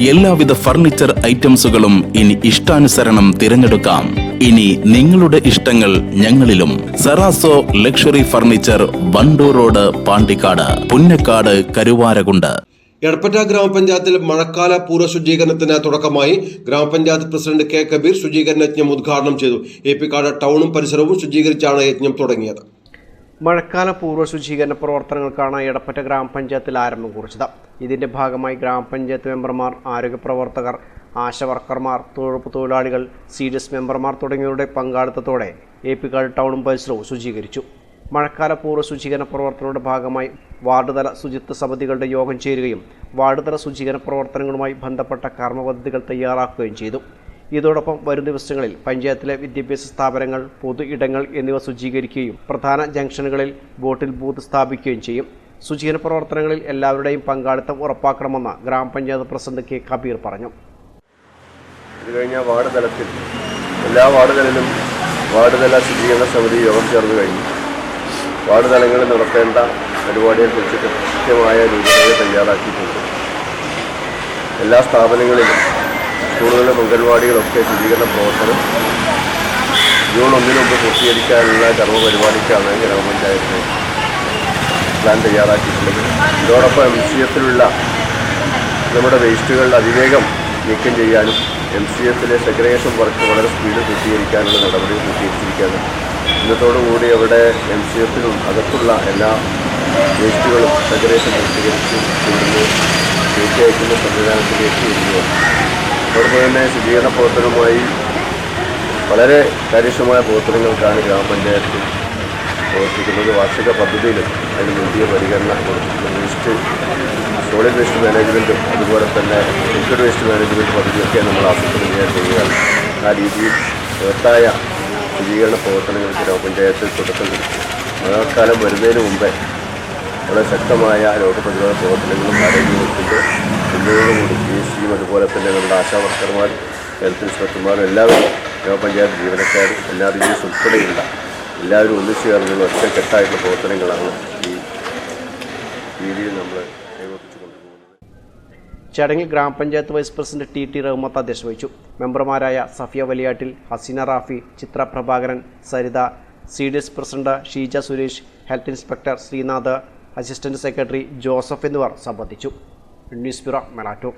എല്ലാവിധ ഫർണിച്ചർ ഐറ്റംസുകളും ഇനി ഇഷ്ടാനുസരണം തിരഞ്ഞെടുക്കാം. ഇനി നിങ്ങളുടെ ഇഷ്ടങ്ങൾ ഞങ്ങളിലും. Serazo luxury furniture Wandoor road Pandikkad Punnakkad Karuvarakundu. Edappatta ഗ്രാമപഞ്ചായത്തിൽ മഴക്കാല പൂർവ ശുചീകരണത്തിന് തുടക്കമായി ഗ്രാമപഞ്ചായത്ത് പ്രസിഡന്റ് കെ കബീർ ശുചീകരണ യജ്ഞം ഉദ്ഘാടനം ചെയ്തു. എ പി കാട് ടൗണും പരിസരവും ശുചീകരിച്ചാണ് യജ്ഞം തുടങ്ങിയത്. മഴക്കാല പൂർവ ശുചീകരണ പ്രവർത്തനങ്ങൾക്കാണ് എടപ്പറ്റ ഗ്രാമപഞ്ചായത്തിൽ ആരംഭം കുറിച്ചത്. ഇതിന്റെ ഭാഗമായി ഗ്രാമപഞ്ചായത്ത് മെമ്പർമാർ ആരോഗ്യ പ്രവർത്തകർ ആശവർക്കർമാർ തൊഴിലുറപ്പ് തൊഴിലാളികൾ സി ഡി എസ് മെമ്പർമാർ തുടങ്ങിയവരുടെ പങ്കാളിത്തത്തോടെ എ പി കാട് ടൗണും പരിസരവും ശുചീകരിച്ചു. മഴക്കാല പൂർവ ശുചീകരണ പ്രവർത്തനങ്ങളുടെ ഭാഗമായി വാർഡുതല ശുചിത്വ സമിതികളുടെ യോഗം ചേരുകയും വാർഡുതല ശുചീകരണ പ്രവർത്തനങ്ങളുമായി ബന്ധപ്പെട്ട കർമ്മപദ്ധതികൾ തയ്യാറാക്കുകയും ചെയ്തു. ഇതോടൊപ്പം വരും ദിവസങ്ങളിൽ പഞ്ചായത്തിലെ വിദ്യാഭ്യാസ സ്ഥാപനങ്ങൾ പൊതു ഇടങ്ങൾ എന്നിവ ശുചീകരിക്കുകയും പ്രധാന ജംഗ്ഷനുകളിൽ ബോട്ടിൽ ബൂത്ത് സ്ഥാപിക്കുകയും ചെയ്യും. ശുചീകരണ പ്രവർത്തനങ്ങളിൽ എല്ലാവരുടെയും പങ്കാളിത്തം ഉറപ്പാക്കണമെന്ന് ഗ്രാമപഞ്ചായത്ത് പ്രസിഡന്റ് കെ. കബീർ പറഞ്ഞു. കഴിഞ്ഞ വാർഡ് തലത്തിൽ എല്ലാ വാർഡ് തലത്തിലും വാർഡ് തല ശുചീകരണ സമിതി യോഗം ചേർന്ന് കഴിഞ്ഞു. വാർഡ് തലങ്ങളിൽ നടത്തേണ്ട പരിപാടിയെക്കുറിച്ച് കൃത്യമായ രൂപരേഖ തയ്യാറാക്കിയിട്ടുണ്ട്. എല്ലാ സ്ഥാപനങ്ങളിലും സ്കൂളുകളിലും അംഗൻവാടികളൊക്കെ ശുചീകരണ പ്രവർത്തനം ജൂൺ ഒന്നിന് മുമ്പ് പൂർത്തീകരിക്കാനുള്ള കർമ്മ പരിപാടിക്കാണ് ഗ്രാമപഞ്ചായത്ത് പ്ലാൻ തയ്യാറാക്കിയിട്ടുള്ളത്. ഇതോടൊപ്പം എം സി എഫിലുള്ള നമ്മുടെ വേസ്റ്റുകൾ അതിവേഗം നീക്കം ചെയ്യാനും എം സി എഫിലെ സെഗ്രഗേഷൻ വർക്ക് വളരെ സ്പീഡിൽ പൂർത്തീകരിക്കാനുള്ള നടപടികൾ പൂർത്തീകരിച്ചിരിക്കുകയാണ്. ഇന്നത്തോടുകൂടി അവിടെ എം സി എഫിലും അകത്തുള്ള എല്ലാ വേസ്റ്റുകളും സെഗ്രഗേഷൻ പൂർത്തീകരിച്ച് ഇവിടുന്ന് പൂർത്തിയാക്കുന്ന സംവിധാനത്തിലേക്ക് വരികയാണ് അതോടൊപ്പം തന്നെ ശുചീകരണ പ്രവർത്തനവുമായി വളരെ കാര്യക്ഷമമായ പ്രവർത്തനങ്ങൾക്കാണ് ഗ്രാമപഞ്ചായത്ത് പ്രവർത്തിക്കുന്നത്. വാർഷിക പദ്ധതിയിലും അതിന് വലിയ പരിഗണന വേസ്റ്റ് സോളിഡ് വേസ്റ്റ് മാനേജ്മെന്റും അതുപോലെ തന്നെ ലിക്വിഡ് വേസ്റ്റ് മാനേജ്മെന്റ് പദ്ധതിയൊക്കെ നമ്മൾ ആസൂത്രണം ചെയ്യാൻ ചെയ്യുകയാണ്. ആ രീതിയിൽ ബൃഹത്തായ ശുചീകരണ പ്രവർത്തനങ്ങൾക്ക് ഗ്രാമപഞ്ചായത്ത് തുടക്കം കൊടുക്കും മഴക്കാലം വരുന്നതിന് മുമ്പേ വളരെ ശക്തമായ രോഗപ്രതിരോധ പ്രവർത്തനങ്ങളും ആരോഗ്യവകുപ്പിന്റെ പിന്തുണയോടുകൂടി പി എസ് സിയും അതുപോലെ തന്നെ നമ്മുടെ ആശാവർക്കർമാർ ഹെൽത്ത് ഇൻസ്പെക്ടർമാരും എല്ലാവരും ഗ്രാമപഞ്ചായത്ത് ജീവനക്കാരും എല്ലാ രീതിയിലും ഉൾപ്പെടെയുള്ള എല്ലാവരും ഒന്നിച്ചു ചേർന്നുള്ള ഒറ്റക്കെട്ടായിട്ടുള്ള പ്രവർത്തനങ്ങളാണ് ഈ രീതിയിൽ നമ്മൾ ചടങ്ങിൽ ഗ്രാമപഞ്ചായത്ത് vice president T T Rahmath അധ്യക്ഷത വഹിച്ചു. മെമ്പർമാരായ Safiya Valiyattil Haseena Rafi Chithra Prabhakaran Saritha C D S president Sheeja Suresh health inspector Sreenath assistant secretary Joseph എന്നിവർ സംബന്ധിച്ചു. نسبرا ملاتو